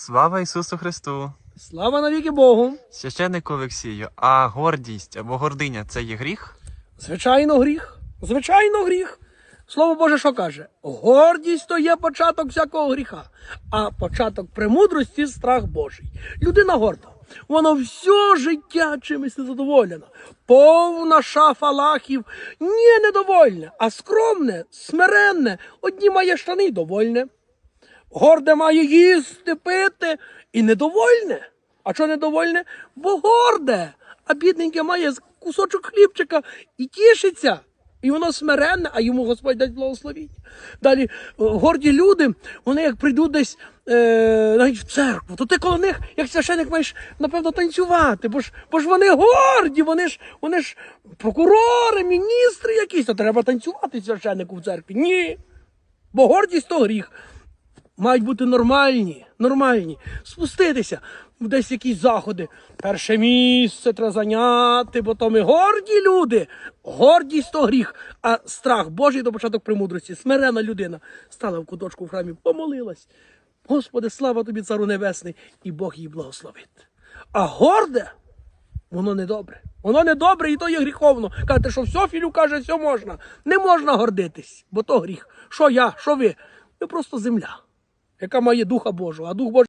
Слава Ісусу Христу! Слава навіки Богу! Священнику Олексію, а гордість або гординя це є гріх? Звичайно, гріх. Звичайно, гріх. Слово Боже, що каже? Гордість то є початок всякого гріха, а початок премудрості страх Божий. Людина горда. Вона все життя чимось незадоволена. Повна шафа лахів. Ні, недовольне, а скромне, смиренне, одні має штани довольне. Горде має їсти, пити і недовольне. А що недовольне? Бо горде. А бідненьке має кусочок хлібчика і тішиться. І воно смиренне, а йому Господь дасть благословіння. Далі е, горді люди, вони як прийдуть десь е, навіть в церкву, то ти коло них, як священик, маєш, напевно, танцювати, бо ж, бо ж вони горді, вони ж, вони ж прокурори, міністри якісь, то треба танцювати священику в церкві. Ні. Бо гордість то гріх мають бути нормальні, нормальні. Спуститися в десь якісь заходи. Перше місце треба зайняти, бо то ми горді люди. Гордість то гріх, а страх Божий до початок премудрості. Смирена людина стала в куточку в храмі, помолилась. Господи, слава тобі, цару небесний, і Бог її благословить. А горде, воно не добре. Воно не добре і то є гріховно. Кажете, що все, Філю каже, все можна. Не можна гордитись, бо то гріх. Що я, що ви? Ви просто земля, яка має Духа Божого, а Дух Божий.